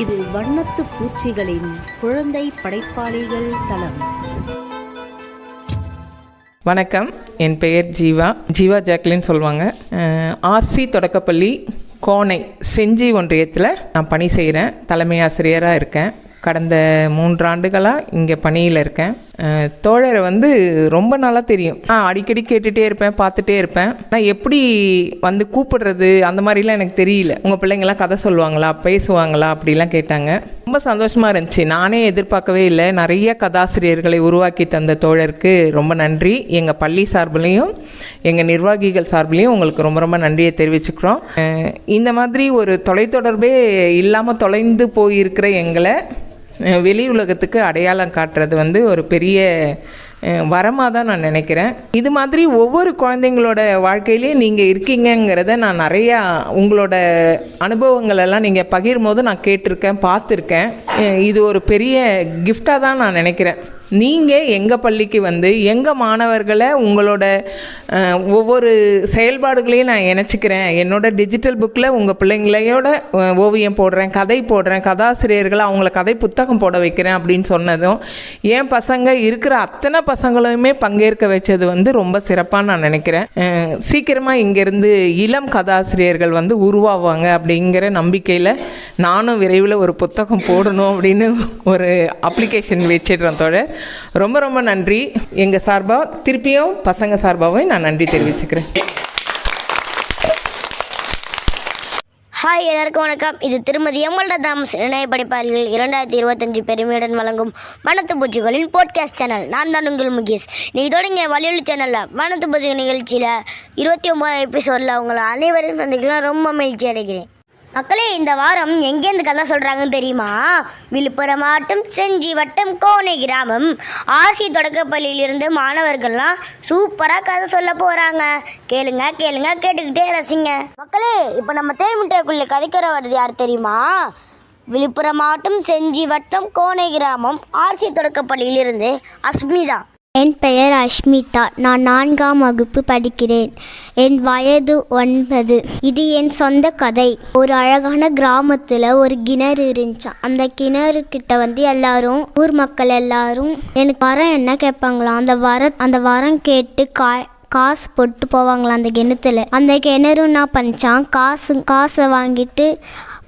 இது வண்ணத்து பூச்சிகளின் குழந்தை படைப்பாளிகள் தளம். வணக்கம். என் பெயர் ஜீவா. ஜீவா ஜாக்லின் சொல்லுவாங்க ஆர்சி தொடக்கப்பள்ளி கோனை செஞ்சி ஒன்றியத்தில் நான் பணி செய்கிறேன் தலைமை ஆசிரியராக இருக்கேன். கடந்த மூன்றாண்டுகளாக இங்கே பணியில் இருக்கேன். தோழரை வந்து ரொம்ப நல்லா தெரியும். நான் அடிக்கடி கேட்டுகிட்டே இருப்பேன் பார்த்துட்டே இருப்பேன். நான் எப்படி வந்து கூப்பிடுறது அந்த மாதிரிலாம் எனக்கு தெரியல. உங்கள் பிள்ளைங்களாம் கதை சொல்லுவாங்களா பேசுவாங்களா அப்படிலாம் கேட்டாங்க. ரொம்ப சந்தோஷமாக இருந்துச்சு. நானே எதிர்பார்க்கவே இல்லை. நிறைய கதாசிரியர்களை உருவாக்கி தந்த தோழருக்கு ரொம்ப நன்றி. எங்கள் பள்ளி சார்பிலையும் எங்கள் நிர்வாகிகள் சார்பிலையும் உங்களுக்கு ரொம்ப ரொம்ப நன்றியை தெரிவிச்சுக்கிறோம். இந்த மாதிரி ஒரு தொலைத்தொடர்பே இல்லாமல் தொலைந்து போயிருக்கிற எங்களை வெளி உலகத்துக்கு அடையாளம் காட்டுறது வந்து ஒரு பெரிய வரமாக தான் நான் நினைக்கிறேன். இது மாதிரி ஒவ்வொரு குழந்தைங்களோட வாழ்க்கையிலையும் நீங்கள் இருக்கீங்கங்கிறத நான் நிறையா உங்களோட அனுபவங்களெல்லாம் நீங்கள் பகிரும் போது நான் கேட்டிருக்கேன் பார்த்துருக்கேன். இது ஒரு பெரிய கிஃப்டாக தான் நான் நினைக்கிறேன். நீங்கள் எங்கள் பள்ளிக்கு வந்து எங்கள் மாணவர்களை உங்களோட ஒவ்வொரு செயல்பாடுகளையும் நான் இணைச்சிக்கிறேன். என்னோட டிஜிட்டல் புக்கில் உங்கள் பிள்ளைங்களையோட ஓவியம் போடுறேன் கதை போடுறேன் கதாசிரியர்களை அவங்கள கதை புத்தகம் போட வைக்கிறேன் அப்படின்னு சொன்னதும் என் பசங்க இருக்கிற அத்தனை பசங்களுமே பங்கேற்க வச்சது வந்து ரொம்ப சிறப்பாக நான் நினைக்கிறேன். சீக்கிரமாக இங்கேருந்து இளம் கதாசிரியர்கள் வந்து உருவாவாங்க அப்படிங்கிற நம்பிக்கையில் நானும் விரைவில் ஒரு புத்தகம் போடணும் அப்படின்னு ஒரு அப்ளிகேஷன் வச்சிடுறேன் தோழர். ரொம்ப ரொம்ப நன்றி. எங்கள் சார்பாக திருப்பியும் பசங்க சார்பாகவும் நான் நன்றி தெரிவிச்சுக்கிறேன். ஹாய் எல்லாருக்கும் வணக்கம். இது திருமதி எம்எல்ட தாமஸ். இணைய படிப்பாளிகள் இரண்டாயிரத்தி இருபத்தஞ்சு பெருமையுடன் வழங்கும் வனத்து பூச்சிகளின் போட்காஸ்ட் சேனல் நான் தான் உங்கள் முகேஷ். நீ தொடங்கிய வலியுறு சேனலில் வனத்து பூச்சிகள் நிகழ்ச்சியில் இருபத்தி ஒம்பது எபிசோடில் உங்களை அனைவரையும் சந்திக்கலாம். ரொம்ப மகிழ்ச்சி அடைகிறேன். மக்களே இந்த வாரம் எங்கேருந்து கதை சொல்கிறாங்கன்னு தெரியுமா? விழுப்புரம் மாவட்டம் செஞ்சி வட்டம் கோனை கிராமம். ஆசி தொடக்கப்பள்ளியிலிருந்து மாணவர்கள்லாம் சூப்பராக கதை சொல்ல போகிறாங்க கேளுங்க கேளுங்க கேட்டுக்கிட்டே ரசிங்க. மக்களே இப்போ நம்ம தேமுட்டைக்குள்ளே கதைக்கிற வருது யார் தெரியுமா? விழுப்புரம் மாவட்டம் செஞ்சி வட்டம் கோனை கிராமம் ஆர்சி தொடக்கப்பள்ளியிலிருந்து அஸ்மிதா. என் பெயர் அஷ்மிதா. நான் நான்காம் வகுப்பு படிக்கிறேன். என் வயது ஒன்பது. இது என் சொந்த கதை. ஒரு அழகான கிராமத்தில் ஒரு கிணறு இருந்துச்சு. அந்த கிணறு கிட்ட வந்து எல்லாரும் ஊர் மக்கள் எல்லாரும் எனக்கு வரம் என்ன? கேட்பாங்களாம். அந்த வர அந்த வரம் கேட்டு கா காசு போட்டு போவாங்களாம் அந்த கிணத்துல. அந்த கிணறு என்ன பண்ணிச்சான் காசு காசை வாங்கிட்டு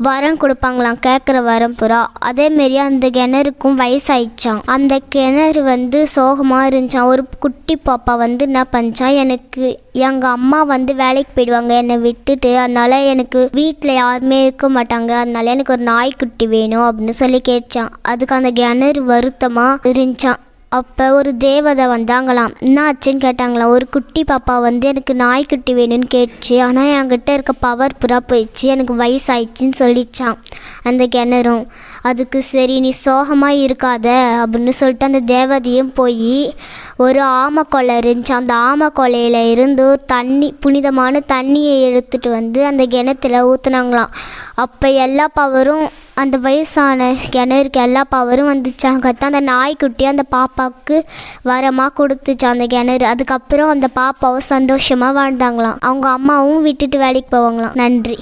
வரம் கொடுப்பாங்களாம் கேட்குற வரம் புறா அதேமாரி அந்த கிணறுக்கும் வயசாயிடுச்சான் அந்த கிணறு வந்து சோகமாக இருந்துச்சான் ஒரு குட்டி பாப்பா வந்து என்ன பண்ணிச்சான் எனக்கு எங்கள் அம்மா வந்து வேலைக்கு போயிடுவாங்க. என்னை விட்டுட்டு அதனால் எனக்கு வீட்டில் யாருமே இருக்க மாட்டாங்க. அதனால எனக்கு ஒரு நாய்க்குட்டி வேணும் அப்படின்னு சொல்லி கேட்டான் அதுக்கு அந்த கிணறு வருத்தமாக இருந்துச்சான் அப்போ ஒரு தேவதை வந்தாங்களாம். என்ன ஆச்சுன்னு கேட்டாங்களாம். ஒரு குட்டி பாப்பா வந்து எனக்கு நாய்க்குட்டி வேணும்னு கேட்டுச்சு. ஆனால் என்கிட்ட இருக்க பவர் புறா போயிடுச்சு. எனக்கு வயசாயிடுச்சின்னு சொல்லிச்சான் அந்த கிணறும். அதுக்கு சரி நீ சோகமாக இருக்காத அப்படின்னு சொல்லிட்டு அந்த தேவதையும் போய் ஒரு ஆமை கொலை இருந்துச்சு. அந்த ஆமை கொலையில் இருந்து தண்ணி புனிதமான தண்ணியை எடுத்துட்டு வந்து அந்த கிணத்துல ஊற்றுனாங்களாம் அப்போ எல்லா பவரும் அந்த வயசான கிணறுக்கு எல்லா பவரும் வந்துச்சாங்க அந்த நாய்க்குட்டி அந்த பாப்பாவுக்கு வரமாக கொடுத்துச்சு அந்த கிணறு. அதுக்கப்புறம் அந்த பாப்பாவும் சந்தோஷமாக வாழ்ந்தாங்களாம். அவங்க அம்மாவும் விட்டுட்டு வேலைக்கு போவாங்களாம். நன்றி.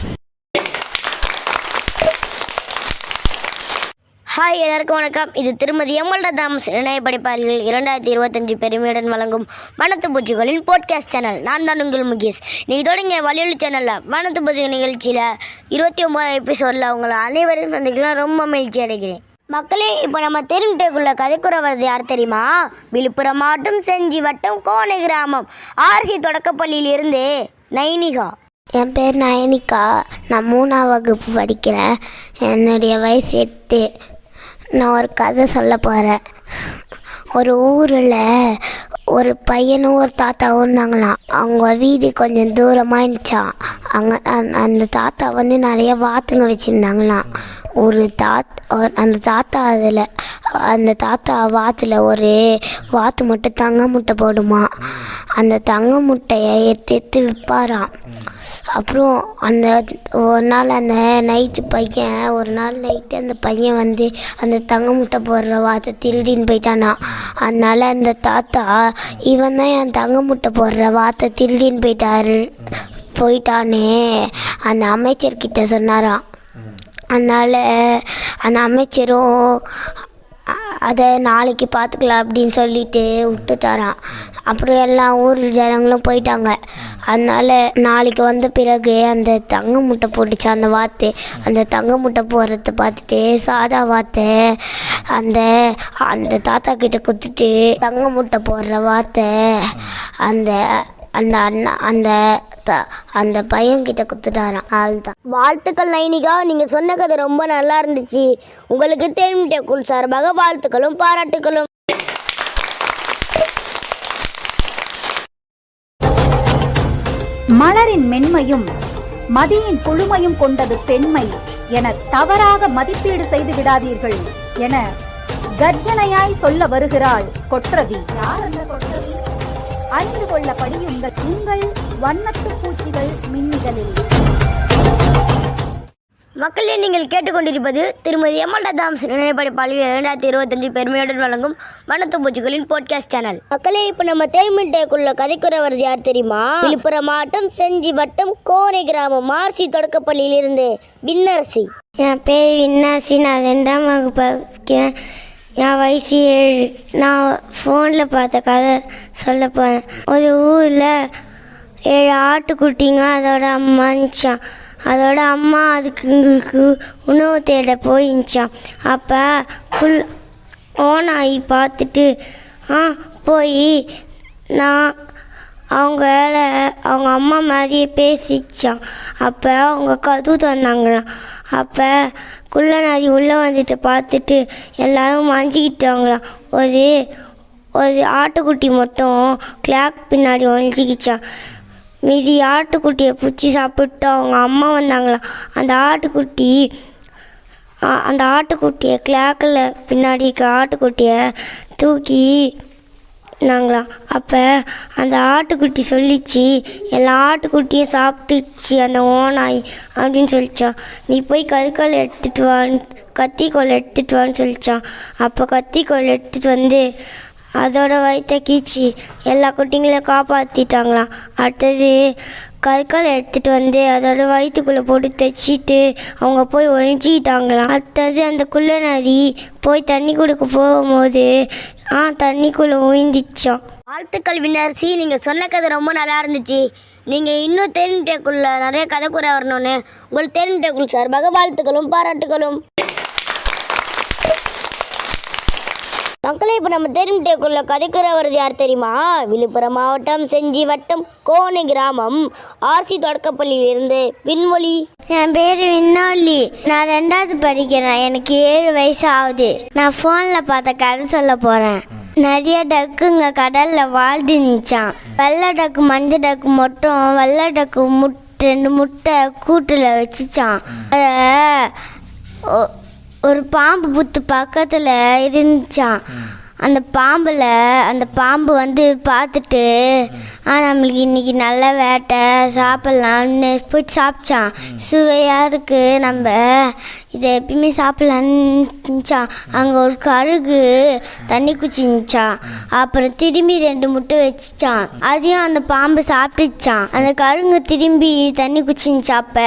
ஹாய் எல்லாருக்கும் வணக்கம். இது திருமதி எம்எல்ட தாமஸ். இணைய படிப்பாளிகள் இரண்டாயிரத்தி இருபத்தஞ்சு பெருமையுடன் வழங்கும் வனத்து பூச்சிகளின் போட்காஸ்ட் சேனல் நான் தான் உங்கள் முகேஷ். நீ தொடங்கிய வலியுறு சேனலில் வனத்து பூச்சிகள் நிகழ்ச்சியில் இருபத்தி ஒம்பது எபிசோடில் உங்களை அனைவரும் சந்திக்கலாம். ரொம்ப மகிழ்ச்சி அடைகிறேன். மக்களே இப்போ நம்ம தெரிஞ்சுக்குள்ள கதைக்குற வருது யார் தெரியுமா? விழுப்புரம் மாவட்டம் செஞ்சி வட்டம் கோனை கிராமம். ஆர்சி தொடக்கப்பள்ளியிலிருந்து நைனிகா. என் பேர் நயனிகா நான் மூணாம் வகுப்பு படிக்கிறேன். என்னுடைய வயசு எட்டு. நான் ஒரு கதை சொல்ல போகிறேன் ஒரு ஊரில் ஒரு பையனும் ஒரு தாத்தாவும் இருந்தாங்களாம். அவங்க வீடு கொஞ்சம் தூரமாக இருந்துச்சான் அங்கே அந்த தாத்தா வந்து நிறைய வாத்துங்க வச்சுருந்தாங்களாம். ஒரு தாத் அந்த தாத்தா அதில் அந்த தாத்தா வாத்தில் ஒரு வாத்து மட்டும் தங்க முட்டை போடுமா. அந்த தங்க முட்டையை எடுத்து எடுத்து விற்பாராம். அப்புறம் அந்த ஒரு நாள் அந்த நைட்டு பையன் ஒரு நாள் நைட்டு அந்த பையன் வந்து அந்த தங்க முட்டை போடுற வாத்தை திருடின்னு போயிட்டானா. அதனால அந்த தாத்தா இவன் தான் என் தங்க முட்டை போடுற வாத்தை திருடின்னு போயிட்டாரு போயிட்டானே. அந்த அமைச்சர்கிட்ட சொன்னாராம். அதனால் அந்த அமைச்சரும் அதை நாளைக்கு பார்த்துக்கலாம் அப்படின்னு சொல்லிட்டு விட்டுட்டாரான் அப்புறம் எல்லா ஊர் ஜனங்களும் போயிட்டாங்க. அதனால நாளைக்கு வந்த பிறகு அந்த தங்க முட்டை போட்டுச்சு அந்த வாத்து. அந்த தங்க முட்டை போடுறத பார்த்துட்டு சாதா வாத்தை அந்த அந்த தாத்தா கிட்ட குத்துட்டு தங்க முட்டை போடுற வாத்தை அந்த அந்த அண்ணா அந்த த- அந்த பையன்கிட்ட குத்துட்டாராம். அதுதான் வாழ்த்துக்கள் நைனிகா நீங்க சொன்ன கதை ரொம்ப நல்லா இருந்துச்சு. உங்களுக்கு தேன்மிட்டை குழு சார்பாக வாழ்த்துக்களும் பாராட்டுகளும் மலரின் மென்மையும் மதியின் குழுமையும் கொண்டது பெண்மை என தவறாக மதிப்பீடு செய்து விடாதீர்கள் என கர்ஜனையாய் சொல்ல வருகிறாள் கொற்றவி. யார் அந்த கொற்றவி? அறிந்து கொள்ள படியுங்கள் உங்கள் வண்ணத்து பூச்சிகள் மின்னிதழில் மக்களே நீங்கள் கேட்டுக்கொண்டிருப்பது திருமதி எம்எல்டா தாம்ஸ். நினைப்படைப்பாளிகள் இரண்டாயிரத்தி இருபத்தஞ்சு பெருமையுடன் வழங்கும் வனத்து பூச்சிகளின் போட்காஸ்ட் சேனல் மக்களே இப்போ நம்ம தேன்மிட்டேக்குள்ள கதைக்குறவர் யார் தெரியுமா? விழுப்புரம் மாவட்டம் செஞ்சி வட்டம் கோரை கிராமம் மார்சி தொடக்கப்பள்ளியிலிருந்து விண்ணரசி. என் பேர் வின்னாசி நான் ரெண்டாம் வகுப்பு என் வயசு ஏழு நான் ஃபோனில் பார்த்த கதை சொல்ல போகிறேன் ஒரு ஊரில் ஏழு ஆட்டுக்குட்டிங்க அதோட அம்மா இருந்துச்சான் அதோட அம்மா அதுக்குங்களுக்கு உணவு தேட போயிருந்துச்சான் அப்போ புல் ஓனாகி பார்த்துட்டு ஆ போய் நான் அவங்கள அவங்க அம்மா மாதிரியே பேசிச்சான் அப்போ அவங்க கதவு தந்தாங்களாம் அப்போ குள்ள நதி உள்ளே வந்துட்டு பார்த்துட்டு எல்லாரும் மாஞ்சிக்கிட்டாங்களாம் ஒரு ஒரு ஆட்டுக்குட்டி மட்டும் கிளாக் பின்னாடி ஒழிஞ்சிக்கிச்சான் மீதி ஆட்டுக்குட்டியை பிடிச்சி சாப்பிட்டு அவங்க அம்மா வந்தாங்களாம் அந்த ஆட்டுக்குட்டி அந்த ஆட்டுக்குட்டியை கிளாக்கில் பின்னாடி இருக்க ஆட்டுக்குட்டியை தூக்கி நாங்களாம் அப்போ அந்த ஆட்டுக்குட்டி சொல்லிச்சு எல்லா ஆட்டுக்குட்டியும் சாப்பிட்டுச்சு அந்த ஓனாய் அப்படின்னு சொல்லிச்சான் நீ போய் கருக்கல் எடுத்துட்டு வான்னு கத்திக்கோல் எடுத்துட்டு வான்னு சொல்லிச்சான் அப்போ கத்திக்கோல் எடுத்துட்டு வந்து அதோட வயிற்ற கீச்சு எல்லா குட்டிங்களையும் காப்பாற்றிட்டாங்களாம் அடுத்தது கற்கள் எடுத்துகிட்டு வந்து அதோட வயிற்றுக்குள்ளே போட்டு தைச்சிட்டு அவங்க போய் ஒழிஞ்சிக்கிட்டாங்களாம் அடுத்தது அந்த குள்ள நதி போய் தண்ணி கொடுக்க போகும்போது ஆ தண்ணிக்குள்ளே உயிந்துச்சான் வாழ்த்துக்கள் விண்ணரசி நீங்க சொன்ன கதை ரொம்ப நல்லா இருந்துச்சு. நீங்க இன்னும் தேன்மிட்டேக்குள்ள நிறைய கதை கூற வரணும்னு உங்கள் தேன்மிட்டேக்குள் சார்பாக வாழ்த்துக்களும் பாராட்டுகளும் மக்களை இப்போ நம்ம தெரிஞ்சுக்குள்ள கதைக்குற யார் தெரியுமா? விழுப்புரம் மாவட்டம் செஞ்சி வட்டம் கோணை கிராமம் ஆர்சி தொடக்கப்பள்ளியிலிருந்து விண்மொழி என் பேர் விண்ணோலி நான் ரெண்டாவது படிக்கிறேன். எனக்கு ஏழு வயசு ஆகுது நான் ஃபோனில் பார்த்த கதை சொல்ல போகிறேன் நிறைய டக்குங்க கடலில் வாழ்ந்து நிச்சான். வெள்ளை டக்கு மஞ்சள் டக்கு மட்டும் வெள்ளை டக்கு முட் ரெண்டு முட்டை கூட்டில் வச்சுச்சான். ஒரு பாம்பு புத்து பக்கத்தில் இருந்துச்சான் அந்த பாம்பில் அந்த பாம்பு வந்து பார்த்துட்டு ஆ நம்மளுக்கு இன்னைக்கு நல்ல வேட்டை சாப்பிட்லான்னு போய் சாப்பிட்டான் சுவையாக இருக்குது நம்ம. இதை எப்பயுமே சாப்பிட்லான்னுச்சான் அங்கே ஒரு கழுகு தண்ணி குச்சிச்சான் அப்புறம் திரும்பி ரெண்டு முட்டை வச்சுச்சான் அதையும் அந்த பாம்பு சாப்பிட்டுச்சான் அந்த கழுங்கு திரும்பி தண்ணி குச்சிச்சாப்ப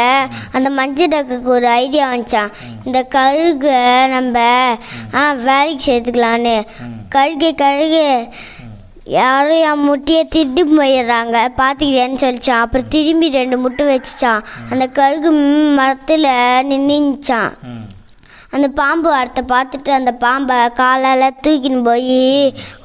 அந்த மஞ்சள் டக்குக்கு ஒரு ஐடியா வந்துச்சான் இந்த கழுகை நம்ம ஆ வேலைக்கு சேர்த்துக்கலான்னு கழுகு கழுகு. யாரும் என் முட்டையை திட்டு போயிடுறாங்க. பார்த்துக்கிறேன்னு சொல்லிச்சான். அப்புறம் திரும்பி ரெண்டு முட்டை வச்சுச்சான். அந்த கழுகு மரத்தில் நின்றுச்சான் அந்த பாம்பு வார்த்தை பார்த்துட்டு அந்த பாம்பை காலால் தூக்கின்னு போய்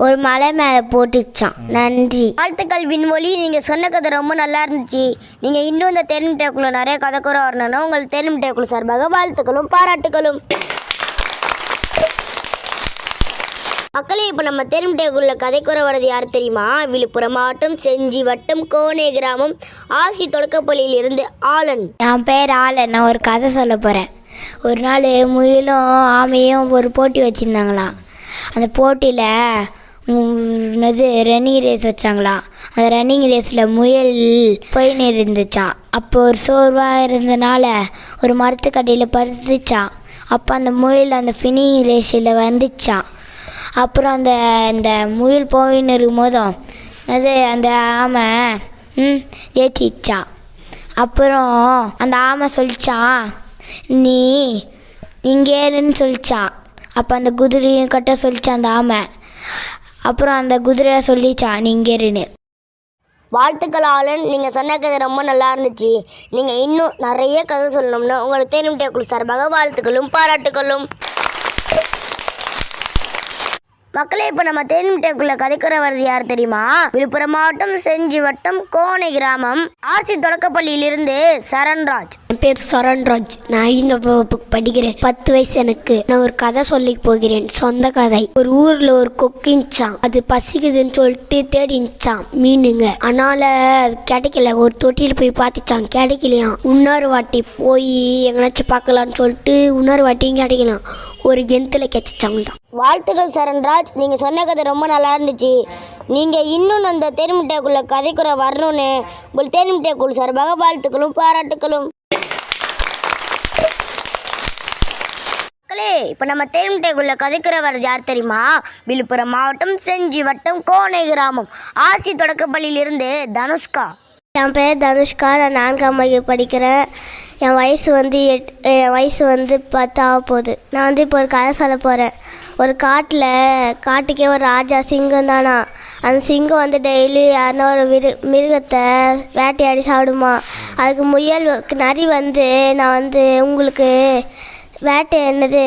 ஒரு மலை மேலே போட்டுச்சான். நன்றி. வாழ்த்துக்கள் விண்மொழி நீங்கள் சொன்ன கதை ரொம்ப நல்லா இருந்துச்சு. நீங்கள் இன்னும் இந்த தேன்மிட்டேக்குள்ள நிறைய கதை கூட வரணும்னா உங்கள் தேன்மிட்டேக்குழு சார்பாக வாழ்த்துக்களும் பாராட்டுகளும் மக்களே இப்போ நம்ம தேன்மிட்டேக்குள்ள கதை கூற வர்றது யார் தெரியுமா? விழுப்புரம் மாவட்டம் செஞ்சி வட்டம் கோனே கிராமம். ஆசி தொடக்கப்பள்ளியில் இருந்து ஆலன். என் பேர் ஆலன். நான் ஒரு கதை சொல்ல போகிறேன் ஒரு நாள் முயலும் ஆமையும் ஒரு போட்டி வச்சுருந்தாங்களாம். அந்த போட்டியில் என்னது ரன்னிங் ரேஸ் வச்சாங்களாம். அந்த ரன்னிங் ரேஸில் முயல் போயின்னு இருந்துச்சான் அப்போ ஒரு சோர்வாக இருந்தனால ஒரு மரத்துக்கடையில் படுத்துச்சான் அப்போ அந்த முயல் அந்த ஃபினிங் ரேஸில் வந்துச்சான் அப்புறம் அந்த இந்த முயல் போயின்னு இருக்கும்போதும் அது அந்த ஆமை ம் ஏற்றிச்சா அப்புறம் அந்த ஆமை சொல்லிச்சான் நீ இங்கே இருன்னு சொல்லிச்சான் அப்போ அந்த குதிரையும் கட்ட சொல்லிச்சான் அந்த ஆமை. அப்புறம் அந்த குதிரை சொல்லிச்சான் நீ இங்கேருன்னு வாழ்த்துக்கள் ஆலன் நீங்கள் சொன்ன கதை ரொம்ப நல்லா இருந்துச்சு. நீங்கள் இன்னும் நிறைய கதை சொல்லணும்னு உங்களுக்கு தேனும் கொடுத்தார் சார்பாக வாழ்த்துக்களும் பாராட்டுகளும் மக்களே இப்போ நம்ம தேன்மிட்டேக்குள்ள கதைக்கிற வருது யார் தெரியுமா? விழுப்புரம் மாவட்டம் செஞ்சி வட்டம் கோனை கிராமம். ஆர்சி தொடக்கப்பள்ளியிலிருந்து சரண்ராஜ். என் பேர் சரண்ராஜ். நான் ஐந்தாம் வகுப்புக்கு படிக்கிறேன். பத்து வயசு எனக்கு. நான் ஒரு கதை சொல்லி போகிறேன். சொந்த கதை. ஒரு ஊர்ல ஒரு கொக்கிஞ்சான் அது பசிக்குதுன்னு சொல்லிட்டு தேடிச்சான் மீனுங்க. அதனால அது கிடைக்கல. ஒரு தொட்டியில் போய் பார்த்துச்சான். கிடைக்கலையாம். இன்னொரு வாட்டி போய் எங்கனாச்சும் பார்க்கலான்னு சொல்லிட்டு இன்னொரு வாட்டியும் கிடைக்கலாம் ஒரு கெத்துல கிடைச்சாங்களாம் வாழ்த்துக்கள் சரண்ராஜ். நீங்கள் சொன்ன கதை ரொம்ப நல்லா இருந்துச்சு. நீங்கள் இன்னும் அந்த தேன்மிட்டேக்குள்ள கதைக்குற வரணும்னு உங்கள் தேன்மிட்டேக்குள் சார்பாக வாழ்த்துக்களும் பாராட்டுகளும் மக்களே இப்போ நம்ம தேன்மிட்டேக்குள்ள கதைக்குற வர்றது யார் தெரியுமா? விழுப்புரம் மாவட்டம் செஞ்சி வட்டம் கோணை கிராமம். ஆசி தொடக்கப்பள்ளியிலிருந்து தனுஷ்கா. என் பேர் தனுஷ்கா நான் நான்காம் வகுப்பு படிக்கிறேன். என் வயசு வந்து எட் என் வயசு வந்து பத்தாக போகுது. நான் வந்து இப்போ ஒரு கதை சொல்ல போகிறேன் ஒரு காட்டில் காட்டுக்கே ஒரு ராஜா சிங்கம் தானா? அந்த சிங்கம் வந்து டெய்லி யாருன்னா ஒரு மிரு மிருகத்தை வேட்டையாடி சாப்பிடுமா? அதுக்கு முயல் நரி வந்து நான் வந்து உங்களுக்கு வேட்டை என்னது?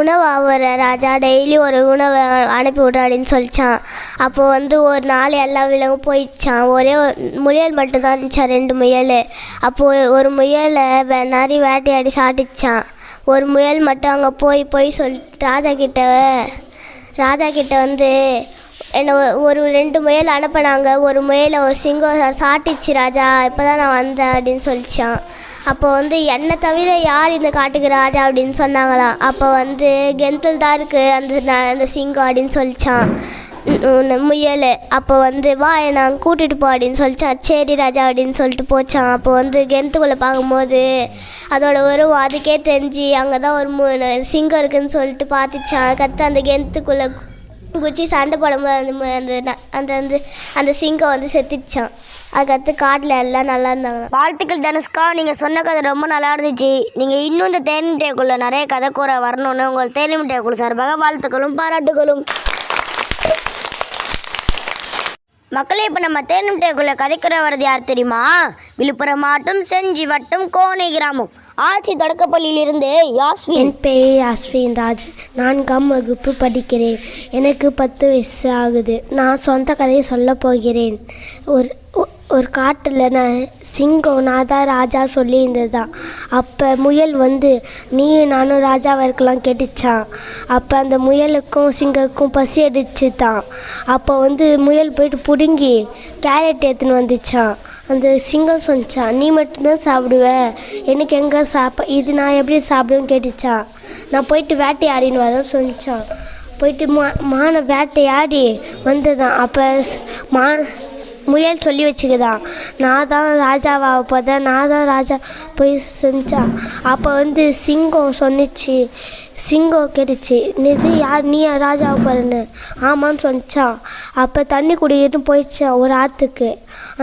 உணவு ஆகிற ராஜா டெய்லி ஒரு உணவை அனுப்பி விட்ற அப்படின்னு சொல்லிச்சான். அப்போது வந்து ஒரு நாள் எல்லா விலங்கும் போயிடுச்சான் ஒரே முயல் மட்டும்தான் இருந்துச்சான் ரெண்டு முயல். அப்போது ஒரு முயலை வே நிறைய வேட்டையாடி சாட்டிச்சான் ஒரு முயல் மட்டும் அங்கே போய் போய் சொல் ராஜா கிட்ட ராஜா கிட்ட வந்து என்னை ஒரு ரெண்டு முயல் அனுப்பினாங்க. ஒரு முயலை ஒரு சிங்கம் சாட்டிச்சு ராஜா. இப்போ தான் நான் வந்தேன் அப்படின்னு சொல்லிச்சான். அப்போ வந்து என்னை தவிர யார் இந்த காட்டுக்கு ராஜா? அப்படின்னு சொன்னாங்களாம். அப்போ வந்து கெந்தல் தான் இருக்குது அந்த அந்த சிங்கம் அப்படின்னு சொல்லிச்சான். முயல். அப்போ வந்து வா நான் கூட்டிகிட்டு போ அப்படின்னு சொல்லிச்சான். சரி ராஜா அப்படின்னு சொல்லிட்டு போச்சான். அப்போ வந்து கெந்துக்குள்ளே பார்க்கும்போது அதோட உருவம் அதுக்கே தெரிஞ்சு அங்கே தான் ஒரு மு சிங்கம் இருக்குன்னு சொல்லிட்டு பார்த்துச்சான். கற்று அந்த கெந்துக்குள்ளே குச்சி சண்டை போடும்போது அந்த அந்த அந்த அந்த அந்த சிங்கம் வந்து செத்துச்சான் அதுக்கடுத்து காட்டில் எல்லாம் நல்லா இருந்தாங்க. வாழ்த்துக்கள் தனுஷ்கா நீங்கள் சொன்ன கதை ரொம்ப நல்லா இருந்துச்சு. நீங்கள் இன்னும் இந்த தேனிமிட்டேக்குள்ள நிறைய கதை கூற வரணும்னு உங்கள் தேனிமிட்டேக்குள்ள சார்பாக வாழ்த்துக்களும் பாராட்டுகளும். மக்களே இப்போ நம்ம தேனிமிட்டேக்குள்ள கதைக்குற வரது யார் தெரியுமா? விழுப்புரம் மாவட்டம் செஞ்சி வட்டம் கோனை கிராமம். ஆட்சி தொடக்கப்பள்ளியிலிருந்து யாஸ்வின். என் பெயர் அஸ்வின் ராஜ். நான்காம் வகுப்பு படிக்கிறேன். எனக்கு பத்து வயசு ஆகுது. நான் சொந்த கதையை சொல்ல போகிறேன். ஒரு ஒரு காட்டில் நான் சிங்கம் நான் தான் ராஜா சொல்லியிருந்தது தான் அப்போ முயல் வந்து நீயும் நானும் ராஜாவாக இருக்கலாம் கேட்டுச்சான் அப்போ அந்த முயலுக்கும் சிங்கக்கும் பசி அடிச்சு தான் அப்போ வந்து முயல் போயிட்டு பிடுங்கி கேரட் எடுத்துன்னு வந்துச்சான் அந்த சிங்கம் சொன்னிச்சான் நீ மட்டும்தான் சாப்பிடுவ. எனக்கு எங்கே சாப்ப? இது நான் எப்படி சாப்பிடுவேன்னு கேட்டுச்சான் நான் போயிட்டு வேட்டையாடின்னு வரேன் சொன்னிச்சான். போயிட்டு மா மானை வேட்டையாடி வந்ததான் அப்போ மா முயல் சொல்லி வச்சுக்குதான். நான் தான் ராஜாவாக போதேன் நான் தான் ராஜா போய் செஞ்சா அப்போ வந்து சிங்கம் சொன்னிச்சு சிங்கம் கேட்டுச்சு இது யார் நீ ராஜாவை போகிறேன்னு ஆமான்னு சொன்னிச்சான் அப்போ தண்ணி குடிக்கிட்டு போயிடுச்சான் ஒரு ஆற்றுக்கு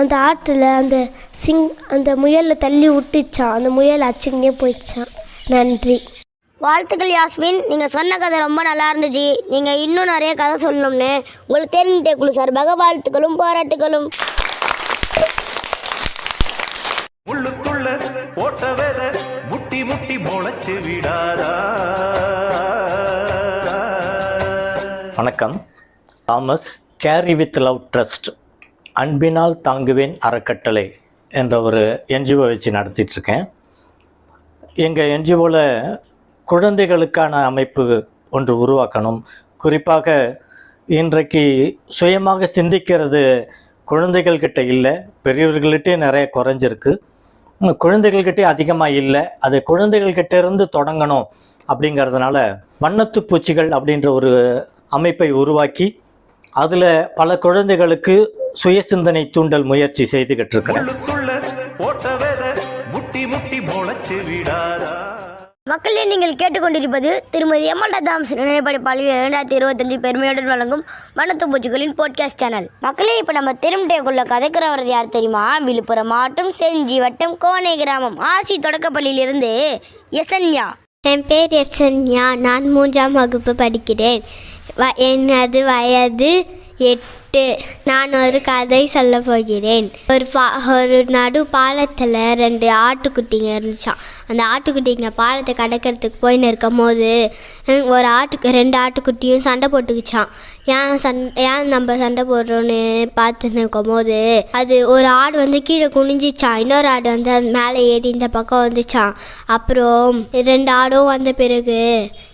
அந்த ஆற்றுல அந்த சிங் அந்த முயலை தள்ளி விட்டுச்சான் அந்த முயல் அச்சுக்கினே போயிடுச்சான் நன்றி. வாழ்த்துக்கள் யாஸ்மின். நீங்கள் சொன்ன கதை ரொம்ப நல்லா இருந்துச்சு. நீங்கள் இன்னும் நிறைய கதை சொல்லணும்னு உங்களுக்கு தேனிமிட்டேக்குள்ள சார்பாக வாழ்த்துக்களும் பாராட்டுகளும் உள்ளுக்குள்ள போட்ட வித முட்டி முட்டி முளைச்சு விடாதா? வணக்கம். Thomas Carey with love trust அன்பினால் தாங்குவேன் அறக்கட்டளை என்ற ஒரு என்ஜிஓ வச்சு நடத்திட்டுருக்கேன். எங்கள் என்ஜிஓவில் குழந்தைகளுக்கான அமைப்பு ஒன்று உருவாக்கணும். குறிப்பாக இன்றைக்கு சுயமாக சிந்திக்கிறது குழந்தைகள்கிட்ட இல்லை பெரியவர்கள்கிட்டே நிறைய குறைஞ்சிருக்கு. குழந்தைகள்கிட்டே அதிகமாக இல்லை அது குழந்தைகள்கிட்ட இருந்து தொடங்கணும் அப்படிங்கிறதுனால வண்ணத்து பூச்சிகள் அப்படின்ற ஒரு அமைப்பை உருவாக்கி அதில் பல குழந்தைகளுக்கு சுய சிந்தனை தூண்டல் முயற்சி செய்துகிட்டு இருக்கிறேன் மக்களே நீங்கள் கேட்டுக்கொண்டிருப்பது திருமதி எம்எல்ஏ தாம்ஸ் நினைப்படைப்பாளிகள் இரண்டாயிரத்தி இருபத்தஞ்சு பெருமையுடன் வழங்கும் வனத்து பூச்சிகளின் போட்காஸ்ட் சேனல் மக்களே இப்போ நம்ம திருமட்டைக்குள்ள கதைக்கிறவர் யார் தெரியுமா? விழுப்புரம் மாவட்டம் செஞ்சி வட்டம் கோனை கிராமம். ஆசி தொடக்கப்பள்ளியிலிருந்து எசன்யா என் பேர் எஸ்என்யா நான் மூன்றாம் வகுப்பு படிக்கிறேன். எனது வயது எட்டு. நான் ஒரு கதை சொல்ல போகிறேன். ஒரு பா ஒரு நடு பாலத்தில் ரெண்டு ஆட்டுக்குட்டிங்க இருந்துச்சான் அந்த ஆட்டுக்குட்டிங்க பாலத்தை கடக்கிறதுக்கு போயின்னு இருக்கும் போது ஒரு ஆட்டுக்கு ரெண்டு ஆட்டுக்குட்டியும் சண்டை போட்டுக்குச்சான் ஏன் சண்டை ஏன் நம்ம சண்டை போடுறோன்னு பார்த்துன்னு இருக்கும் போது அது ஒரு ஆடு வந்து கீழே குனிஞ்சிச்சான் இன்னொரு ஆடு வந்து அது மேலே ஏறி இந்த பக்கம் வந்துச்சான் அப்புறம் ரெண்டு ஆடும் வந்த பிறகு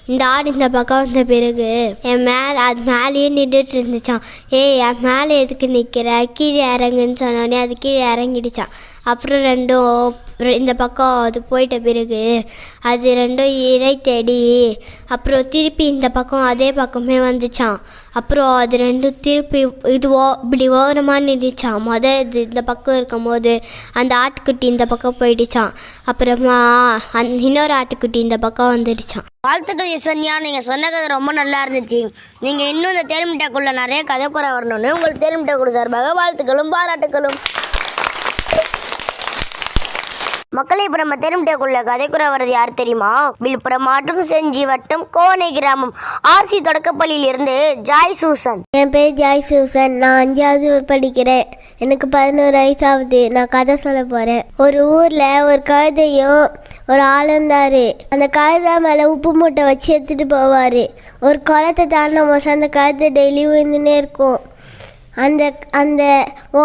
இந்த ஆடு இந்த பக்கம் வந்த பிறகு என் மேலே அது மேலேயே நின்றுட்டு இருந்துச்சான் ஏய் என் மேலே எதுக்கு நிற்கிற கீழே இறங்குன்னு சொன்னோடனே அது கீழே இறங்கிடுச்சான் அப்புறம் ரெண்டும் இந்த பக்கம் அது போயிட்ட பிறகு அது ரெண்டும் இறை தேடி அப்புறம் திருப்பி இந்த பக்கம் அதே பக்கமே வந்துச்சான் அப்புறம் அது ரெண்டும் திருப்பி இதுவோ ஓ இப்படி ஓரமாக நின்றுச்சான் மொதல் இது இந்த பக்கம் இருக்கும்போது அந்த ஆட்டுக்குட்டி இந்த பக்கம் போயிடுச்சான் அப்புறமா அந் இன்னொரு ஆட்டுக்குட்டி இந்த பக்கம் வந்துடுச்சான் வாழ்த்துக்கள் இசன்யா நீங்கள் சொன்ன கதை ரொம்ப நல்லா இருந்துச்சு. நீங்கள் இன்னும் இந்த தேர்மிட்டாக்குள்ளே நிறைய கதை கூற வரணும்னு உங்கள் கொடுத்தார் சார்பாக வாழ்த்துக்களும் பாராட்டுகளும் மக்களை இப்போ நம்ம தேர்மிட்டாக்குள்ள கதை கூற யார் தெரியுமா? விழுப்புரம் மாற்றம் செஞ்சி வட்டம் கோனை கிராமம். ஆர்சி தொடக்கப்பள்ளியிலிருந்து ஜாய் சூசன் என் பேர் ஜாய் சூசன் நான் அஞ்சாவது படிக்கிறேன். எனக்கு பதினோரு வயசு ஆகுது நான் கதை சொல்ல போகிறேன் ஒரு ஊரில் ஒரு கழுதையும் ஒரு ஆளுந்தாரு அந்த கழுதா மேலே உப்பு மூட்டை வச்சு எடுத்துகிட்டு போவார். ஒரு குளத்தை தாண்ட மோசம் அந்த கழுதை டெய்லி விழுந்துனே இருக்கும். அந்த அந்த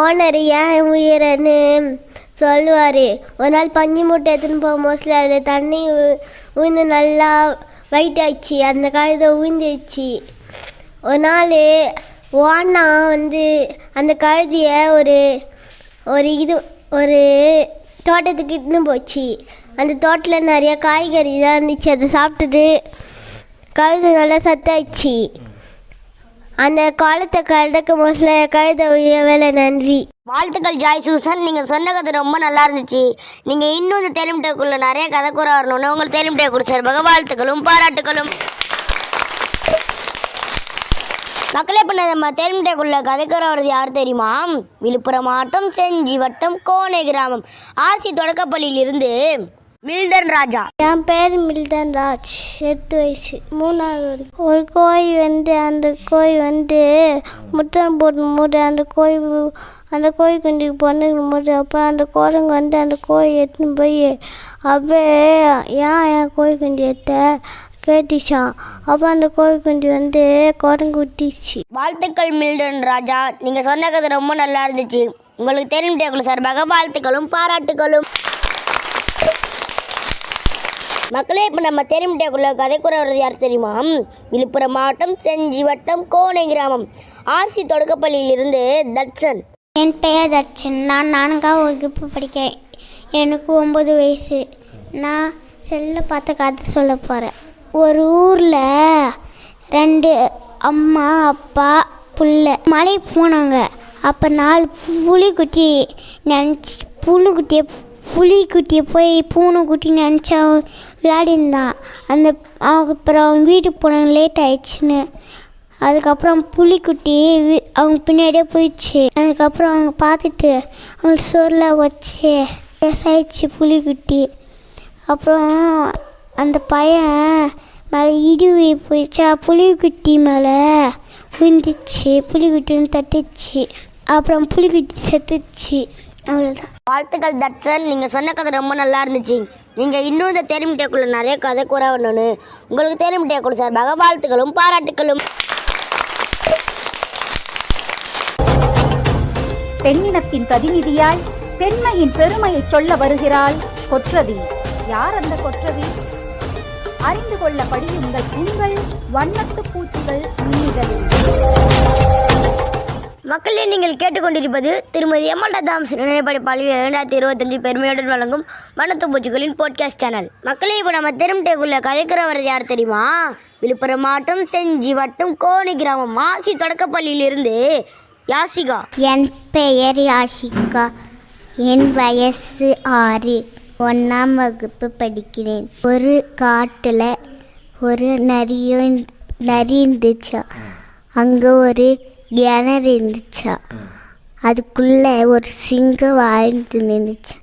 ஓனர் ஏன் உயிரன்னு சொல்லுவார். ஒரு நாள் பஞ்சு மூட்டை எடுத்துன்னு போகும்போது மோஸ்ட்லி அதில் தண்ணி உ- உயிர்ந்து நல்லா வெயிட் ஆயிடுச்சு. அந்த கழுதை உயிர்ந்துச்சு ஒரு நாள் ஓனா வந்து அந்த கழுதியை ஒரு ஒரு இது ஒரு தோட்டத்துக்கு இட்டுன்னு போச்சு. அந்த தோட்டத்தில் நிறைய காய்கறி தான் இருந்துச்சு. அதை சாப்பிட்டுட்டு கழுது நல்லா சத்தாயிடுச்சு. அந்த காலத்தை கடக்க கழுத கழுதை வேலை நன்றி. வாழ்த்துக்கள் ஜாய் சூசன். நீங்கள் சொன்ன கதை ரொம்ப நல்லா இருந்துச்சு. நீங்கள் இன்னும் இந்த தேர்மிட்டாக்குள்ள நிறைய கதை கூற வரணும்னு உங்கள் தேர்மிட்டாக்குள்ள சார்பாக வாழ்த்துக்களும் பாராட்டுகளும் மக்களே பண்ண நம்ம தேர்மிட்டாக்குள்ள கதை கூற வர்றது யார் தெரியுமா? விழுப்புரம் மாவட்டம் செஞ்சி வட்டம் கோனை கிராமம். ஆர்சி தொடக்கப்பள்ளியிலிருந்து மில்டன் ராஜா. என் பேர் மில்டன் ராஜ். எட்டு வயசு. மூணாவது ஒரு கோழி வந்து அந்த கோழி வந்து முட்டம் போட்டு மூடு அந்த கோழி அந்த கோழி குண்டிக்கு பொண்ணுக்கு மூடு அப்போ அந்த குரங்கு வந்து அந்த கோழி எடுத்துன்னு போய் அவ்வே ஏன் என் கோழி குண்டி எடுத்த கேட்டுச்சான் அப்போ அந்த கோழி குண்டி வந்து குரங்கு விட்டுச்சு வாழ்த்துக்கள் மில்டன் ராஜா. நீங்கள் சொன்ன கதை ரொம்ப நல்லா இருந்துச்சு. உங்களுக்கு தேர்மிட்டாக்குள்ள சார்பாக வாழ்த்துக்களும் பாராட்டுகளும் மக்களே இப்போ நம்ம தேரிமிட்டாக்குள்ள கதை கூற வர்றது யார் தெரியுமா? விழுப்புரம் மாவட்டம் செஞ்சி வட்டம் கோனை கிராமம். ஆர்சி தொடக்கப்பள்ளியிலிருந்து தட்சன். என் பெயர் தர்ஷன். நான் நான்காம் வகுப்பு படிக்கிறேன். எனக்கு ஒம்பது வயசு. நான் செல்ல பார்த்த கதை சொல்ல போகிறேன் ஒரு ஊரில் ரெண்டு அம்மா அப்பா புள்ள. மலை போனாங்க. அப்போ நாலு புளிக்குட்டி நினச்சி புழுக்குட்டியை புளிக்குட்டியை போய் பூனைக்குட்டி நினச்சா விளையாடிருந்தான். அந்த அவங்க அப்புறம் அவங்க வீட்டுக்கு போனாங்க லேட் ஆயிடுச்சுன்னு. அதுக்கப்புறம் புலிக்குட்டி வி- அவங்க பின்னாடியே போயிடுச்சு. அதுக்கப்புறம் அவங்க பார்த்துட்டு அவங்க சோறில் வச்சு ஆயிடுச்சு புலிக்குட்டி. அப்புறம் அந்த பையன் மேலே இடிவி போயிடுச்சா. புலிக்குட்டி மேலே விழுந்துச்சு. புலிக்குட்டின்னு தட்டுச்சு. அப்புறம் புலிக்குட்டி செத்துச்சு. அவ்வளோதான் வாழ்த்துக்கள் தட்சன். நீங்கள் சொன்ன கதை ரொம்ப நல்லா இருந்துச்சு. நீங்கள் இன்னும் இந்த தேரிமிட்டாக்குள்ள நிறைய கதை கூற வரணும்னு உங்களுக்கு தேரிமிட்டாக்குள்ள சார்பாக வாழ்த்துக்களும் பாராட்டுகளும் பெண்ணினத்தின் பிரதிநிதியாய் பெண்மையின் பெருமையை சொல்ல வருகிறாள் கொற்றவி. யார் அந்த கொற்றவி? அறிந்து கொள்ள படியுங்கள் உங்கள் வண்ணத்து பூச்சிகள் மின்னிதழில் மக்களே நீங்கள் கேட்டுக்கொண்டிருப்பது திருமதி எம்எல்ஏ தாம்ஸ் நினைப்படைப்பாளிகள் இரண்டாயிரத்தி இருபத்தஞ்சு பெருமையுடன் வழங்கும் வனத்து பூச்சிகளின் போட்காஸ்ட் சேனல் மக்களே இப்போ நம்ம திருமட்டைக்குள்ள கலைக்கிறவர் யார் தெரியுமா? விழுப்புரம் மாவட்டம் செஞ்சி வட்டம் கோணி கிராமம் மாசி தொடக்கப்பள்ளியிலிருந்து யாசிகா. என் பெயர் யாஷிகா என் வயசு ஆறு. ஒன்றாம் வகுப்பு படிக்கிறேன். ஒரு காட்டில் ஒரு நரியும் நரி இருந்துச்சா அங்கே ஒரு கிணறு இருந்துச்சா. அதுக்குள்ளே ஒரு சிங்கம் வாழ்ந்து நின்றுச்சு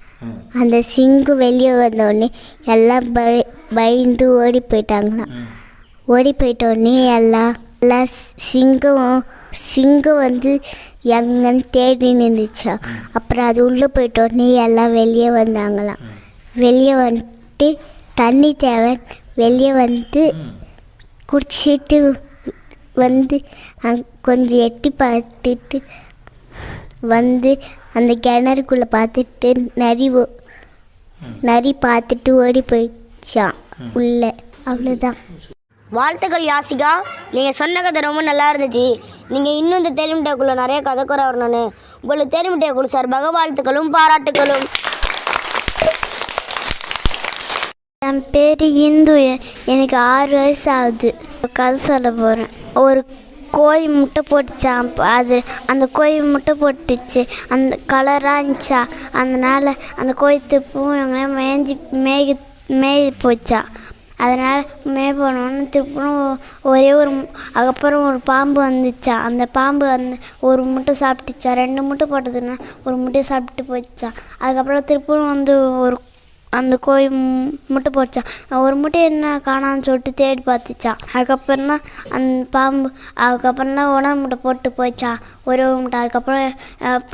அந்த சிங்கம் வெளியே வந்தோடனே எல்லாம் பய பயந்து ஓடி போயிட்டாங்களாம். ஓடி போயிட்டோடனே எல்லாம் எல்லாம் சிங்கம் சிங்கம் வந்து எங்கன்னு தேடி நின்றுச்சா அப்புறம் அது உள்ளே போயிட்டோடனே எல்லாம் வெளியே வந்தாங்களாம். வெளியே வந்துட்டு தண்ணி தேவை வெளியே வந்து குடிச்சிட்டு வந்து அங் கொஞ்சம் எட்டி பார்த்துட்டு வந்து அந்த கிணறுக்குள்ளே பார்த்துட்டு நரி ஓ- நரி பார்த்துட்டு ஓடி போயிடுச்சான் உள்ள. அவ்வளோதான் வாழ்த்துக்கள் யாசிகா. நீங்கள் சொன்ன கதை ரொம்ப நல்லா இருந்துச்சு. நீங்கள் இன்னும் இந்த தெரிமிட்டேக்குள்ளே நிறைய கதைக்குற கூற வரணும்னு. உங்களுக்கு தெரிமிட்டேக்குள் சார் பகவாழ்த்துக்களும் பாராட்டுகளும் என் பேர் இந்து. எனக்கு ஆறு வயசு ஆகுது. கதை சொல்ல போகிறேன் ஒரு கோழி முட்டை போட்டுச்சான் அது அந்த கோழி முட்டை போட்டுச்சு. அந்த கலராக இருந்துச்சா. அதனால் அந்த கோழி துப்பும் எங்கன்னா மேய்ஞ்சி மேய் மேய் போச்சா. அதனால் மே போனோன்னு திருப்பணும் ஒரே ஒரு அதுக்கப்புறம் ஒரு பாம்பு வந்துச்சான் அந்த பாம்பு வந்து ஒரு முட்டை சாப்பிட்டுச்சா. ரெண்டு முட்டை போட்டதுன்னா ஒரு முட்டையை சாப்பிட்டு போச்சா அதுக்கப்புறம் திருப்பும் வந்து ஒரு அந்த கோழி முட்டை போட்டுச்சான் ஒரு முட்டை என்ன காணான்னு சொல்லிட்டு தேடி பார்த்துச்சான் அதுக்கப்புறம் தான் அந்த பாம்பு அதுக்கப்புறம் தான் உணவு முட்டை போட்டு போயிடுச்சான் ஒரே ஒரு முட்டை. அதுக்கப்புறம்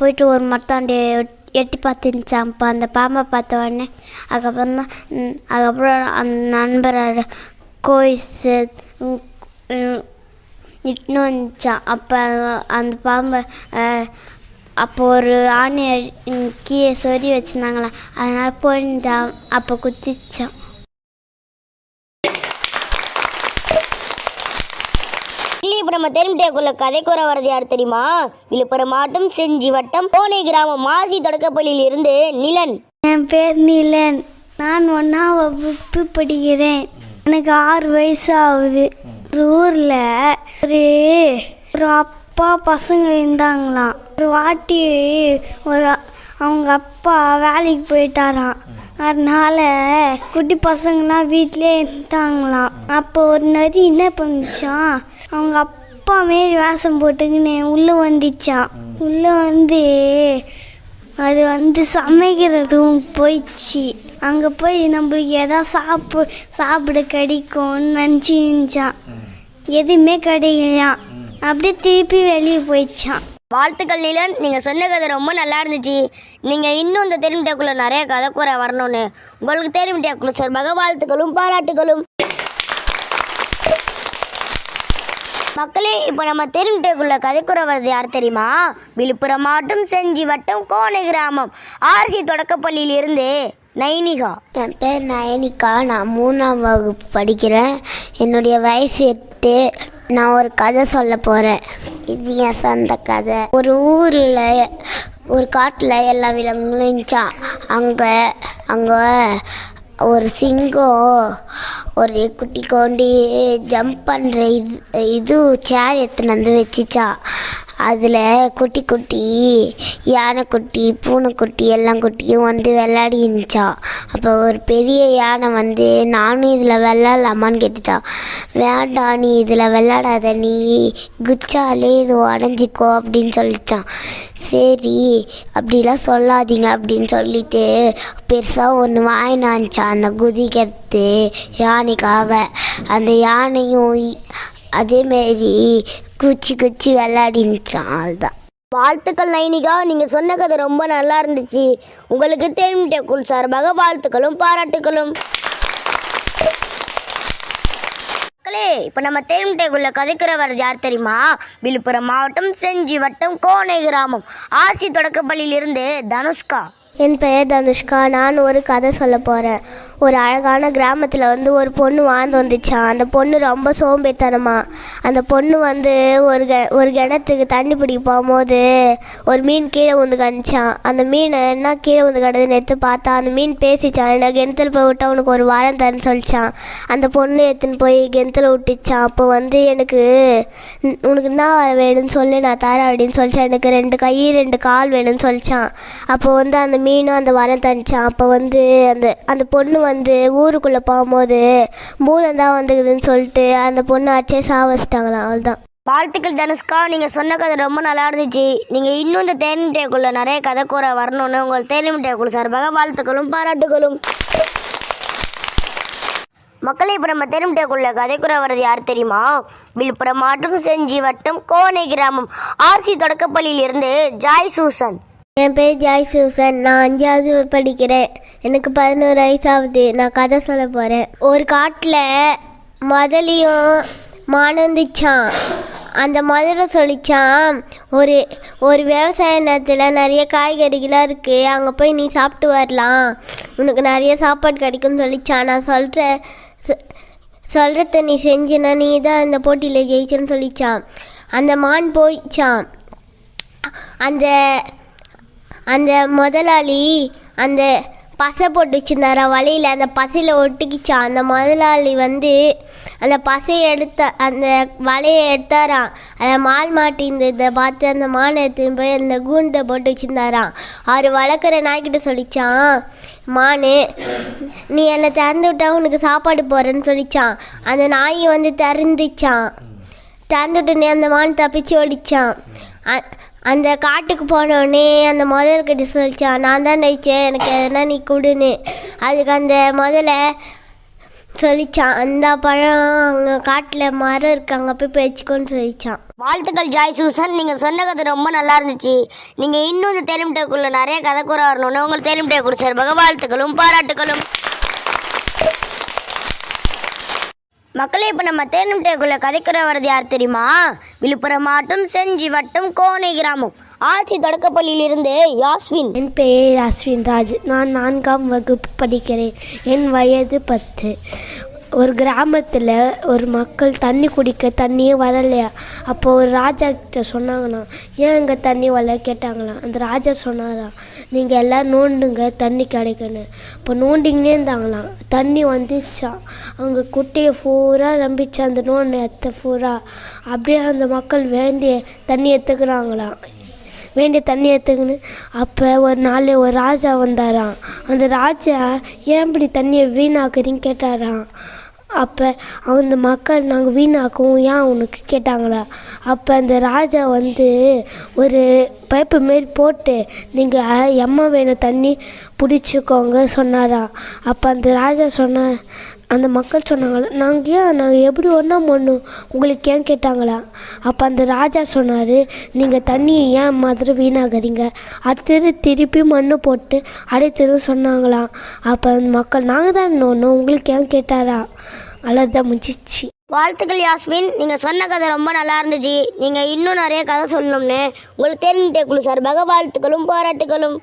போயிட்டு ஒரு மரத்தாண்டி எட்டி பார்த்துருந்துச்சான் அப்போ அந்த பாம்பை பார்த்த உடனே அதுக்கப்புறம் தான் அதுக்கப்புறம் அந்த நண்பரோட கோயிசு சே வந்துச்சான் அப்போ அந்த பாம்பை அப்போ ஒரு ஆணி கீழே சொறி வச்சுருந்தாங்களா அதனால் போயிருந்தான் அப்போ குத்திச்சான் இப்போ நம்ம தெரிமிட்டேக்குள்ள கதை கூற வரது யார் தெரியுமா? விழுப்புரம் மாவட்டம் செஞ்சி வட்டம் கோனை கிராமம் மாசி தொடக்கப்பள்ளியில் இருந்து நிலன். என் பேர் நிலன். நான் ஒன்றாம் வகுப்பு படிக்கிறேன். எனக்கு ஆறு வயசு ஆகுது ஒரு ஊரில் ஒரு ஒரு அப்பா பசங்க இருந்தாங்களாம். ஒரு வாட்டி ஒரு அவங்க அப்பா வேலைக்கு போயிட்டாராம். அதனால குட்டி பசங்களாம் வீட்டிலே இருந்தாங்களாம். அப்போ ஒரு நதி என்ன பண்ணுச்சான் அவங்க அப்பா மாரி வாசம் போட்டுக்கின்னு உள்ளே வந்துச்சான். உள்ளே வந்து அது வந்து சமைக்கிற ரூம் போயிடுச்சு. அங்கே போய் நம்மளுக்கு எதாவது சாப்பிட சாப்பிட கிடைக்கும்னு நினச்சிருந்துச்சான் எதுவுமே கிடைக்கலையாம் அப்படியே திருப்பி வெளியே போயிடுச்சான். வாழ்த்துக்கள் நீலன். நீங்கள் சொன்ன கதை ரொம்ப நல்லா இருந்துச்சு. நீங்கள் இன்னும் இந்த தெரிமிட்டேக்குள்ள நிறைய கதை கூற வரணும்னு. உங்களுக்கு தெரிமிட்டேக்குள்ள சார்பாக வாழ்த்துக்களும் பாராட்டுகளும். மக்களே இப்போ நம்ம தெரிஞ்சுக்குள்ள கதைக்குற வர்றது யார் தெரியுமா? விழுப்புரம் மாவட்டம் செஞ்சி வட்டம் கோனை கிராமம். ஆர்சி தொடக்கப்பள்ளியில் இருந்து என் பேர் நயனிகா. நான் மூணாம் வகுப்பு படிக்கிறேன். என்னுடைய வயசு எட்டு. நான் ஒரு கதை சொல்ல போகிறேன் இது என் சொந்த கதை. ஒரு ஊரில் ஒரு காட்டில் எல்லா விலங்குகளும் இருந்துச்சான் அங்கே அங்கே ஒரு சிங்கம் ஒரு குட்டி கோண்டி ஜம்ப் பண்ணுற இது இது சேர் எடுத்துன்னு வந்து வச்சுச்சான். அதில் குட்டி குட்டி யானைக்குட்டி பூனைக்குட்டி எல்லாம் குட்டியும் வந்து விளையாடி இருந்துச்சான் அப்போ ஒரு பெரிய யானை வந்து நானும் இதில் விளையாடலாமான்னு கேட்டுட்டான் வேண்டாம் நீ இதில் விளையாடாத நீ குச்சாலே இது உடஞ்சிக்கோ அப்படின்னு சொல்லிட்டான் சரி அப்படிலாம் சொல்லாதீங்க அப்படின்னு சொல்லிட்டு பெருசாக ஒன்று வாங்கினான்ச்சான் அந்த குதிக்கிறது யானைக்காக. அந்த யானையும் அதேமாரி குச்சி குச்சி விளையாடின்னுச்சான் அதுதான் வாழ்த்துக்கள் நைனிகா நீங்கள் சொன்ன கதை ரொம்ப நல்லா இருந்துச்சு. உங்களுக்கு தெரிமிட்டேக்குள் சார்பாக வாழ்த்துக்களும் பாராட்டுகளும் மக்களே இப்போ நம்ம தேன்முட்டைக்குள்ள கதைக்கிற வர்றது யார் தெரியுமா? விழுப்புரம் மாவட்டம் செஞ்சி வட்டம் கோனை கிராமம். ஆசி தொடக்கப்பள்ளியிலிருந்து தனுஷ்கா. என் பெயர் தனுஷ்கா. நான் ஒரு கதை சொல்ல போகிறேன் ஒரு அழகான கிராமத்தில் வந்து ஒரு பொண்ணு வாழ்ந்து வந்துச்சான் அந்த பொண்ணு ரொம்ப சோம்பேறித்தனமா. அந்த பொண்ணு வந்து ஒரு கெ ஒரு கிணத்துக்கு தண்ணி பிடிக்க போகும்போது ஒரு மீன் கீழே வந்து கணிச்சான் அந்த மீன் என்ன கீழே வந்து கிடதுன்னு எடுத்து பார்த்தா அந்த மீன் பேசிச்சான் என்ன கிணத்துல போய் விட்டா உனக்கு ஒரு வாரம் தரேன்னு சொல்லிச்சான் அந்த பொண்ணு எடுத்துன்னு போய் கிணத்துல விட்டுச்சான் அப்போ வந்து எனக்கு உனக்கு என்ன வேணும்னு சொல்லி நான் தரேன் அப்படின்னு சொல்லிச்சான் எனக்கு ரெண்டு கை ரெண்டு கால் வேணும்னு சொல்லிச்சான் அப்போ வந்து அந்த மீனும் அந்த வரம் தந்துச்சான் அப்போ வந்து அந்த அந்த பொண்ணு வந்து ஊருக்குள்ளே போகும்போது பூதம் தான் வந்துக்குதுன்னு சொல்லிட்டு அந்த பொண்ணு அடிச்சே சாவச்சிட்டாங்களாம் அவள்தான் வாழ்த்துக்கள் தனுஷ்கா நீங்கள் சொன்ன கதை ரொம்ப நல்லா இருந்துச்சு. நீங்கள் இன்னும் இந்த தேனிமிட்டைக்குள்ள நிறைய கதை கூற வரணும்னு உங்கள் தேனிமிட்டைக்குழு சார்பாக வாழ்த்துக்களும் பாராட்டுகளும். மக்களை இப்போ நம்ம தேனிமிட்டைக்குள்ள கதை கூற வர்றது யார் தெரியுமா? விழுப்புரம் மாவட்டம் செஞ்சி வட்டம் கோனை கிராமம். ஆர்சி தொடக்கப்பள்ளியிலிருந்து ஜாய் சூசன். என் பேர் ஜாய் சூசன் நான் அஞ்சாவது படிக்கிறேன். எனக்கு பதினோரு வயசாகுது. நான் கதை சொல்ல போகிறேன் ஒரு காட்டில் முதலையும் மானந்துச்சான் அந்த முதல்ல சொல்லிச்சான் ஒரு ஒரு விவசாய நிலத்தில் நிறைய காய்கறிகளாக இருக்குது அங்கே போய் நீ சாப்பிட்டு வரலாம். உனக்கு நிறைய சாப்பாடு கிடைக்கும்னு சொல்லிச்சான். நான் சொல்கிற சொல்கிறத நீ செஞ்சினா நீ தான் இந்த போட்டியில் ஜெயிச்சேன்னு சொல்லிச்சான். அந்த மான் போயிச்சான். அந்த அந்த முதலாளி அந்த பசை போட்டு வச்சுருந்தாரா வழியில் அந்த பசையில் ஒட்டுக்கிச்சா? அந்த முதலாளி வந்து அந்த பசையை எடுத்த அந்த வலையை எடுத்தாராம் அந்த மால் மாட்டிருந்ததை பார்த்து அந்த மானை எடுத்துன்னு போய் அந்த கூண்டை போட்டு வச்சிருந்தாராம் அவர் வளர்க்குற நாய்கிட்ட சொல்லிச்சான் மானு நீ என்னை திறந்து விட்டா உனக்கு சாப்பாடு போடுறேன்னு சொல்லிச்சான் அந்த நாய் வந்து திறந்துச்சான் திறந்துட்டு அந்த மான் தப்பிச்சு ஓடிச்சான் அ- அந்த காட்டுக்கு போனோடனே அந்த முதல்கிட்ட சொல்லிச்சான் நான் தான் நினைச்சேன் எனக்கு எதனா நீ கொடுன்னு. அதுக்கு அந்த முதல்ல சொல்லிச்சான் அந்த பழம் அங்கே காட்டில் மரம் இருக்கு அங்கே போய் பேச்சுக்கோன்னு சொல்லிச்சான். வாழ்த்துக்கள் ஜாய் சூசன். நீங்கள் சொன்ன கதை ரொம்ப நல்லா இருந்துச்சு. நீங்கள் இன்னும் இந்த தேனிமிட்டைக்குள்ள நிறைய கதை கூற வரணும்னு உங்கள் தேனிமிட்டைக்குழு பக வாழ்த்துக்களும் பாராட்டுகளும் மக்களே இப்போ நம்ம தேனிமிட்டைக்குள்ள கதைக்கிற வரது யார் தெரியுமா? விழுப்புரம் மாவட்டம் செஞ்சி வட்டம் கோனை கிராமம். ஆட்சி தொடக்கப்பள்ளியிலிருந்து யாஸ்வின். என் பெயர் அஸ்வின் ராஜ். நான் நான்காம் வகுப்பு படிக்கிறேன். என் வயது பத்து. ஒரு கிராமத்தில் ஒரு மக்கள் தண்ணி குடிக்க தண்ணியே வரலையா? அப்போ ஒரு ராஜா கிட்ட சொன்னாங்களாம். ஏன் இங்கே தண்ணி வரல? கேட்டாங்களாம். அந்த ராஜா சொன்னாராம். நீங்கள் எல்லாம் நோண்டுங்க தண்ணி கிடைக்குன்னு. இப்போ நோண்டிங்கன்னே இருந்தாங்களாம். தண்ணி வந்துச்சான் அவங்க குட்டையை பூரா நம்பிச்சு அந்த நோண்டு எத்த பூரா? அப்படியே அந்த மக்கள் வேண்டிய தண்ணி எடுத்துக்கிறாங்களாம் வேண்டிய தண்ணி எடுத்துக்கின்னு அப்போ ஒரு நாள் ஒரு ராஜா வந்தாராம். அந்த ராஜா ஏன் இப்படி தண்ணியை வீணாக்குறீன்னு கேட்டாராம். அப்போ அந்த மக்கள் நாங்கள் வீணாக்கவும் ஏன் அவனுக்கு கேட்டாங்களா? அப்போ அந்த ராஜா வந்து ஒரு பைப்பு மாரி போட்டு நீங்கள் எம்மா வேணும் தண்ணி பிடிச்சிக்கோங்க சொன்னாராம். அப்போ அந்த ராஜா சொன்ன அந்த மக்கள் சொன்னாங்களா நாங்கள் ஏன் நாங்கள் எப்படி ஒன்றா பண்ணோம் உங்களுக்கு ஏன் கேட்டாங்களா? அப்போ அந்த ராஜா சொன்னார் நீங்கள் தண்ணியை ஏன் மாதிரி வீணாகிறீங்க அது திருப்பி மண்ணு போட்டு அடைத்திரும் சொன்னாங்களாம் அப்போ அந்த மக்கள் நாங்கள் தான் ஒன்றும் உங்களுக்கு ஏன் கேட்டாரா? அவ்வளோதான் முடிச்சிச்சு வாழ்த்துக்கள் யாஸ்மின். நீங்கள் சொன்ன கதை ரொம்ப நல்லா இருந்துச்சு. நீங்கள் இன்னும் நிறைய கதை சொல்லணும்னு உங்களுக்கு தேனிமிட்டைக்குழு சார்பாக வாழ்த்துக்களும் பாராட்டுகளும்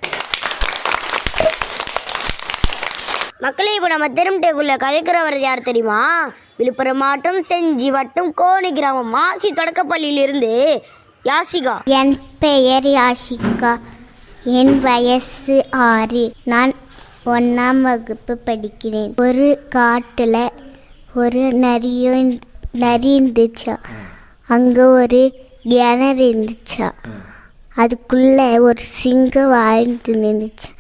மக்களே இப்போ நம்ம திரும்பிட்டேக்குள்ள கதைக்கிறவர் யார் தெரியுமா? விழுப்புரம் மாவட்டம் செஞ்சி வட்டம் கோணி கிராமம் மாசி தொடக்கப்பள்ளியிலிருந்து யாசிகா. என் பெயர் யாஷிகா என் வயசு ஆறு. நான் ஒன்றாம் வகுப்பு படிக்கிறேன். ஒரு காட்டில் ஒரு நரியும் நரி இருந்துச்சா? அங்கே ஒரு கிணறு இருந்துச்சா? அதுக்குள்ளே ஒரு சிங்கம் வாழ்ந்து நின்றுச்சா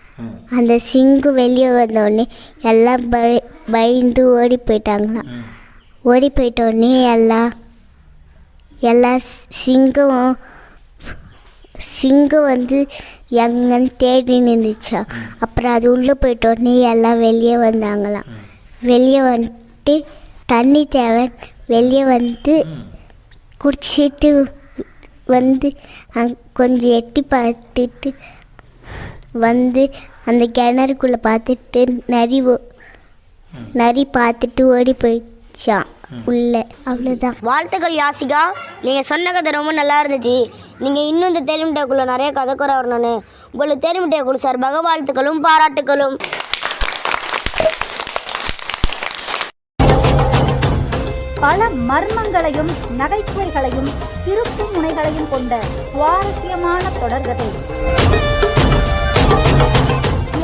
அந்த சிங்கு வெளியே வந்தோடனே எல்லாம் பய பயந்து ஓடி போயிட்டாங்களாம். ஓடி போயிட்டோடனே எல்லாம் எல்லா சிங்கம் சிங்கம் வந்து எங்கன்னு தேடி நின்றுச்சா. அப்புறம் அது உள்ளே போயிட்டோடனே எல்லாம் வெளியே வந்தாங்களாம். வெளியே வந்துட்டு தண்ணி தேவை வெளியே வந்து குடிச்சிட்டு வந்து அங் கொஞ்சம் எட்டி பார்த்துட்டு வந்து அந்த கிணறுக்குள்ளே பார்த்துட்டு நரி நரி பார்த்துட்டு ஓடி போயிடுச்சான் உள்ள. அவ்வளோதான் வாழ்த்துக்கள் யாசிகா நீங்கள் சொன்ன கதை ரொம்ப நல்லா இருந்துச்சு. நீங்கள் இன்னும் இந்த தேனிமிட்டைக்குள்ள நிறைய கதை கூற வரணும்னு. உங்களுக்கு தேனிமிட்டைக்குழு சார்பாக வாழ்த்துக்களும் பாராட்டுகளும் பல மர்மங்களையும் நகைச்சுவைகளையும் திருப்பு முனைகளையும் கொண்ட சுவாரஸ்யமான தொடர்கதை.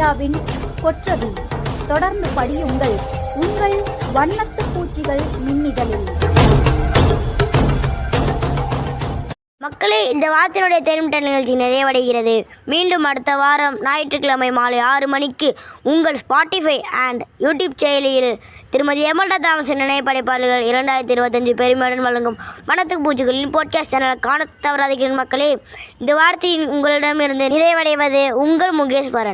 இந்தியாவின் கொற்றது. தொடர்ந்து படியுங்கள். உங்கள் வண்ணத்து பூச்சிகள் மின்னிதழில் மக்களே இந்த வார்த்தையினுடைய தெரிமிட்ட நிகழ்ச்சி நிறைவடைகிறது. மீண்டும் அடுத்த வாரம் ஞாயிற்றுக்கிழமை மாலை ஆறு மணிக்கு உங்கள் ஸ்பாட்டிஃபை அண்ட் யூடியூப் செயலியில் திருமதி எமல்டா தாமஸ் நினைவு படைப்பாளர்கள் இரண்டாயிரத்தி இருபத்தஞ்சு பெருமையுடன் வழங்கும் வனத்துக்கு பூச்சிகளின் போட்காஸ்ட் சேனலை காண தவறாதீர்கள் மக்களே. இந்த வார்த்தையின் உங்களிடமிருந்து நிறைவடைவது உங்கள் முகேஸ்வரன்.